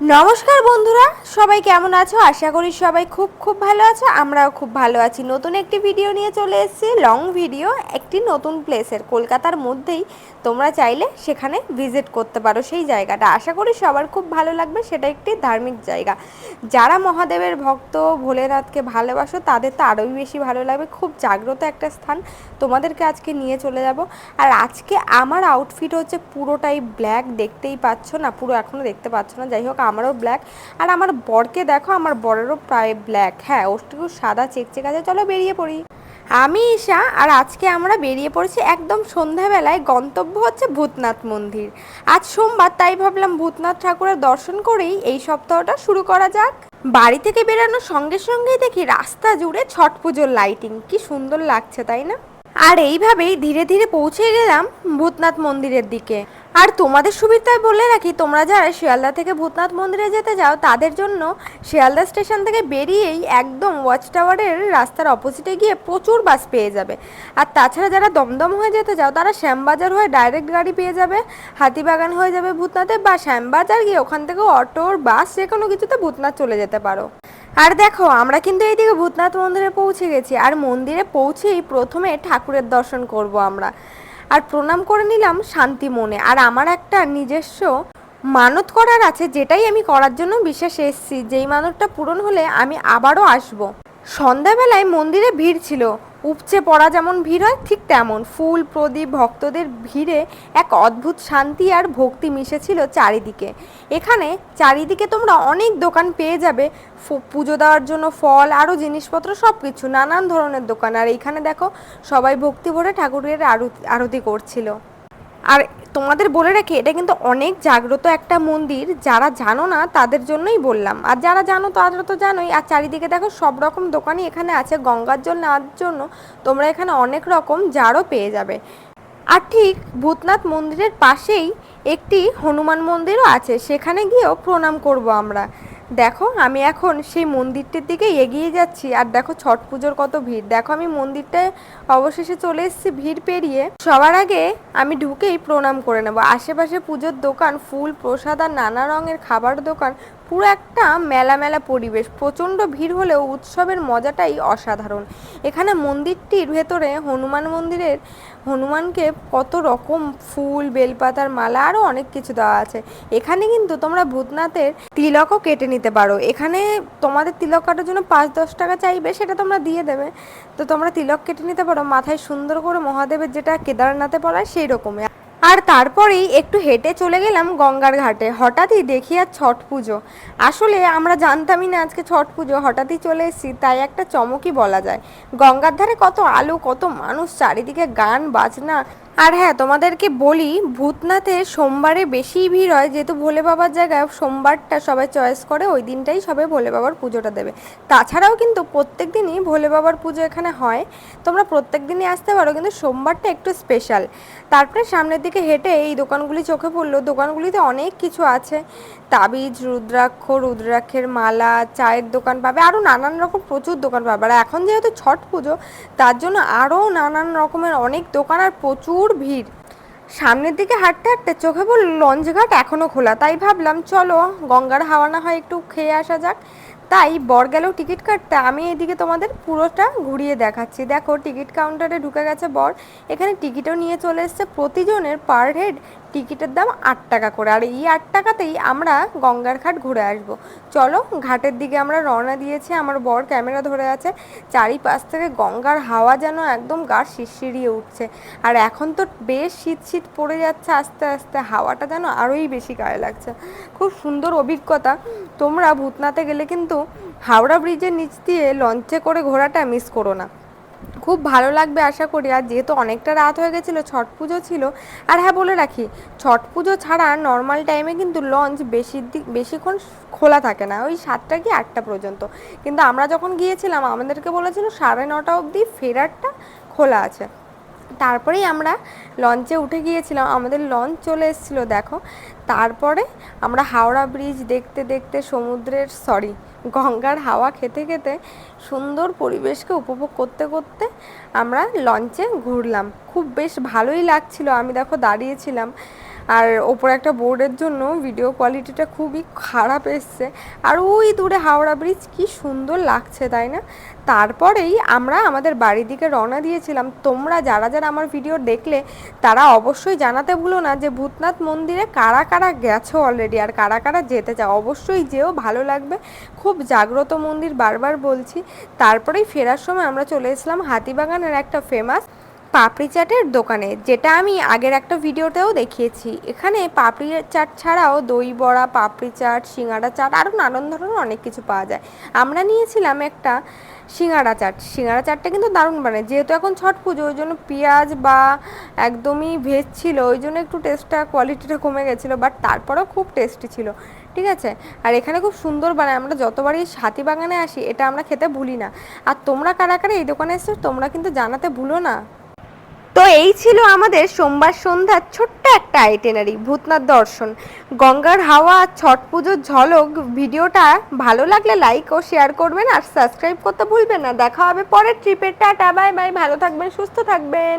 নমস্কার বন্ধুরা, সবাই কেমন আছো? আশা করি সবাই খুব খুব ভালো আছো, আমরাও খুব ভালো আছি। নতুন একটি ভিডিও নিয়ে চলে এসেছি লং ভিডিও একটি নতুন প্লেসের কলকাতার মধ্যেই তোমরা চাইলে সেখানে ভিজিট করতে পারো সেই জায়গাটা। আশা করি সবার খুব ভালো লাগবে, সেটা একটি ধার্মিক জায়গা। যারা মহাদেবের ভক্ত, ভোলেনাথকে ভালোবাসো, তাদের তো আরোই বেশি ভালো লাগবে। খুব জাগ্রত একটা স্থান। তোমাদেরকে আজকে নিয়ে চলে যাব। আর আজকে আমার আউটফিট হচ্ছে পুরোটাই ব্ল্যাক দেখতেই পাচ্ছ না, পুরো এখনও দেখতে পাচ্ছ না। যাই হোক, আমারও ব্ল্যাক আর আমার বরকে দেখো, আমার বরেরও প্রায় ব্ল্যাক হ্যাঁ ওষ্টিকু সাদা চেকচেক আছে। চলো বেরিয়ে পড়ি। আমি ঈশা, আর আজকে আমরা বেরিয়ে পড়েছি একদম সন্ধ্যাবেলায়। গন্তব্য হচ্ছে ভূতনাথ মন্দির। আজ সোমবার, তাই ভাবলাম ভূতনাথ ঠাকুরের দর্শন করেই এই সপ্তাহটা শুরু করা যাক। বাড়ি থেকে বেরানোর সঙ্গে সঙ্গেই দেখি রাস্তা জুড়ে ছট পুজোর লাইটিং। কি সুন্দর লাগছে, তাই না? আর এইভাবেই ধীরে ধীরে পৌঁছে গেলাম ভূতনাথ মন্দিরের দিকে। আর তোমাদের সুবিধায় বলে রাখি, তোমরা যারা শিয়ালদা থেকে ভূতনাথ মন্দিরে যেতে যাও, তাদের জন্য শিয়ালদা স্টেশন থেকে বেরিয়েই একদম ওয়াচ টাওয়ারের রাস্তার অপোজিটে গিয়ে প্রচুর বাস পেয়ে যাবে। আর তাছাড়া যারা দমদম হয়ে যেতে যাও, তারা শ্যামবাজার হয়ে ডাইরেক্ট গাড়ি পেয়ে যাবে, হাতিবাগান হয়ে যাবে ভূতনাথে, বা শ্যামবাজার গিয়ে ওখান থেকে অটোর বাস যে কোনো কিছুতে ভূতনাথ চলে যেতে পারো। আর দেখো, আমরা কিন্তু এইদিকে ভূতনাথ মন্দিরে পৌঁছে গেছি, আর মন্দিরে পৌঁছেই প্রথমে ঠাকুরের দর্শন করব আমরা। আর প্রণাম করে নিলাম শান্তি মনে। আর আমার একটা নিজস্ব মানত করার আছে, যেটাই আমি করার জন্য বিশেষ এসেছি। যেই মানতটা পূরণ হলে আমি আবারও আসব। সন্ধ্যাবেলায় মন্দিরে ভিড় ছিল। উপচে পড়া যেমন ভিড় হয়, ঠিক তেমন। ফুল, প্রদীপ, ভক্তদের ভিড়ে এক অদ্ভুত শান্তি আর ভক্তি মিশেছিল চারিদিকে। এখানে চারিদিকে তোমরা অনেক দোকান পেয়ে যাবে। পুজো দেওয়ার জন্য ফল, আরও জিনিসপত্র সব কিছু নানান ধরনের দোকান। আর এইখানে দেখো, সবাই ভক্তি ভরে ঠাকুরের আরতি আরতি করছিল। আর তোমাদের বলে রাখি, এটা কিন্তু অনেক জাগ্রত একটা মন্দির। যারা জানো না, তাদের জন্যই বললাম। আর যারা জানো, তারা তো জানোই। আর চারিদিকে দেখো, সব রকম দোকানই এখানে আছে। গঙ্গার জল নেওয়ার জন্য তোমরা এখানে অনেক রকম জারও পেয়ে যাবে। আর ঠিক ভূতনাথ মন্দিরের পাশেই একটি হনুমান মন্দিরও আছে। সেখানে গিয়েও প্রণাম করব আমরা। দেখো, আমি এখন সেই মন্দিরটির দিকে এগিয়ে যাচ্ছি আর দেখো ছট পুজোর কত ভিড়। দেখো, আমি মন্দিরটায় অবশেষে চলে এসেছি ভিড় পেরিয়ে। সবার আগে আমি ঢুকেই প্রণাম করে নেব। আশেপাশে পুজোর দোকান, ফুল, প্রসাদ আর নানা রঙের খাবার দোকান, পুরো একটা মেলা মেলা পরিবেশ। প্রচণ্ড ভিড় হলেও উৎসবের মজাটাই অসাধারণ। এখানে মন্দিরটির ভেতরে হনুমান মন্দিরের হনুমানকে কত রকম ফুল, বেলপাতার মালা আরও অনেক কিছু দেওয়া আছে। এখানে কিন্তু তোমরা ভূতনাথের তিলকও কেটে নিতে পারো। এখানে তোমাদের তিলক কাটার জন্য পাঁচ দশ টাকা চাইবে, সেটা তোমরা দিয়ে দেবে। তো তোমরা তিলক কেটে নিতে পারো। মাথায় সুন্দর করে মহাদেবের যেটা কেদারনাথে পড়ায় সেই রকমই আর তারপরেই একটু হেঁটে চলে গেলাম গঙ্গার ঘাটে। হঠাৎই দেখি আর ছট পুজো। আসলে আমরা জানতামই না আজকে ছট পুজো। হঠাৎই চলে এসেছি, তাই একটা চমকই বলা যায়। গঙ্গার ধারে কত আলো, কত মানুষ, চারিদিকে গান, বাজনা আর হ্যাঁ তোমাদেরকে বলি, ভূতনাথে সোমবারে বেশি ভিড় হয়, যেহেতু ভোলে বাবার জায়গায় সোমবারটা সবাই চয়েস করে, ওই দিনটাই সবাই ভোলে বাবার পুজোটা দেবে। তাছাড়াও কিন্তু প্রত্যেক দিনই ভোলে বাবার পুজো এখানে হয়। তোমরা প্রত্যেক দিনই আসতে পারো, কিন্তু সোমবারটা একটু স্পেশাল তারপরে সামনের দিকে হেঁটে এই দোকানগুলি চোখে পড়ল, দোকানগুলিতে অনেক কিছু আছে। তাবিজ, রুদ্রাক্ষ, রুদ্রাক্ষের মালা, চায়ের দোকান পাবে আরও নানান রকম প্রচুর দোকান পাবে। আর এখন যেহেতু ছট পুজো, তার জন্য আরও নানান রকমের অনেক দোকান আর প্রচুর ভিড়। সামনের দিকে হাঁটতে হাঁটতে চোখে বলল লঞ্চ ঘাট এখনও খোলা। তাই ভাবলাম, চলো গঙ্গার হাওয়া না হয় একটু খেয়ে আসা যাক। তাই বর গেলেও টিকিট কাটতে। আমি এদিকে তোমাদের পুরোটা ঘুরিয়ে দেখাচ্ছি। দেখো, টিকিট কাউন্টারে ঢুকে গেছে বর। এখানে টিকিটও নিয়ে চলে এসেছে। প্রতিজনের পার হেড টিকিটের দাম আট টাকা করে। আর এই আট টাকাতেই আমরা গঙ্গার ঘাট ঘুরে আসব। চলো, ঘাটের দিকে আমরা রওনা দিয়েছি। আমার বর ক্যামেরা ধরে আছে। চারিপাশ থেকে গঙ্গার হাওয়া যেন একদম গা শিরশিরিয়ে উঠছে। আর এখন তো বেশ শীত শীত পড়ে যাচ্ছে আস্তে আস্তে। হাওয়াটা যেন আরোই বেশি গায়ে লাগছে। খুব সুন্দর অভিজ্ঞতা। তোমরা ভূতনাথে গেলে কিন্তু হাওড়া ব্রিজের নিচ দিয়ে লঞ্চে করে ঘোরাটা মিস করো না। খুব ভালো লাগবে আশা করি। আর যেহেতু অনেকটা রাত হয়ে গেছিল, ছট পুজো ছিল। আর হ্যাঁ বলে রাখি, ছট পুজো ছাড়া নর্মাল টাইমে কিন্তু লঞ্চ বেশি বেশিক্ষণ খোলা থাকে না। ওই সাতটা কি আটটা পর্যন্ত। কিন্তু আমরা যখন গিয়েছিলাম, আমাদেরকে বলেছিল সাড়ে নটা অবধি ফেরারটা খোলা আছে। তারপরেই আমরা লঞ্চে উঠে গিয়েছিলাম। আমাদের লঞ্চ চলে এসেছিল, দেখো। তারপরে আমরা হাওড়া ব্রিজ দেখতে দেখতে সমুদ্রের সরি গঙ্গার হাওয়া খেতে খেতে সুন্দর পরিবেশকে উপভোগ করতে করতে আমরা লঞ্চে ঘুরলাম। খুব বেশ ভালোই লাগছিল। আমি দেখো দাঁড়িয়েছিলাম। আর ওপরে একটা বোর্ডের জন্য ভিডিও কোয়ালিটিটা খুবই খারাপ এসছে। আর ওই দূরে হাওড়া ব্রিজ কি সুন্দর লাগছে, তাই না? তারপরেই আমরা আমাদের বাড়ির দিকে রওনা দিয়েছিলাম। তোমরা যারা যারা আমার ভিডিও দেখলে, তারা অবশ্যই জানাতে ভুলো না যে ভূতনাথ মন্দিরে কারা কারা গেছো অলরেডি আর কারা কারা যেতে চাও। অবশ্যই যেও, ভালো লাগবে। খুব জাগ্রত মন্দির বারবার বলছি। তারপরেই ফেরার সময় আমরা চলে এসলাম হাতিবাগানের একটা ফেমাস পাপড়ি চাটের দোকানে, যেটা আমি আগের একটা ভিডিওতেও দেখিয়েছি। এখানে পাপড়ি চাট ছাড়াও দই বড়া, পাপড়ি চাট সিঙ্গাড়া চাট, আরও নানান ধরনের অনেক কিছু পাওয়া যায়। আমরা নিয়েছিলাম একটা সিঙ্গাড়া চাট। সিঙ্গাড়া চাটটা কিন্তু দারুণ বানায়। যেহেতু এখন ছট পুজো, ওই জন্য পেঁয়াজ বা একদমই ভেজ ছিল, ওই জন্য একটু টেস্টটা কোয়ালিটিটা কমে গেছিল বাট তারপরেও খুব টেস্টি ছিল। ঠিক আছে? আর এখানে খুব সুন্দর বানায়। আমরা যতবারই হাতি বাগানে আসি, এটা আমরা খেতে ভুলি না। আর তোমরা কারা কারা এই দোকানে এসছো, তোমরা কিন্তু জানাতে ভুলো না। তো এই ছিল আমাদের সোমবার সন্ধ্যার ছোট্ট একটা আইটেনারি ভূতনাথ দর্শন। গঙ্গার হাওয়া, ছট পুজোর ঝলক, ভিডিওটা ভালো লাগলে লাইক ও শেয়ার করবেন আর সাবস্ক্রাইব করতে ভুলবেন না। দেখা হবে পরের ট্রিপের টাটা বাই বাই ভালো থাকবেন, সুস্থ থাকবেন।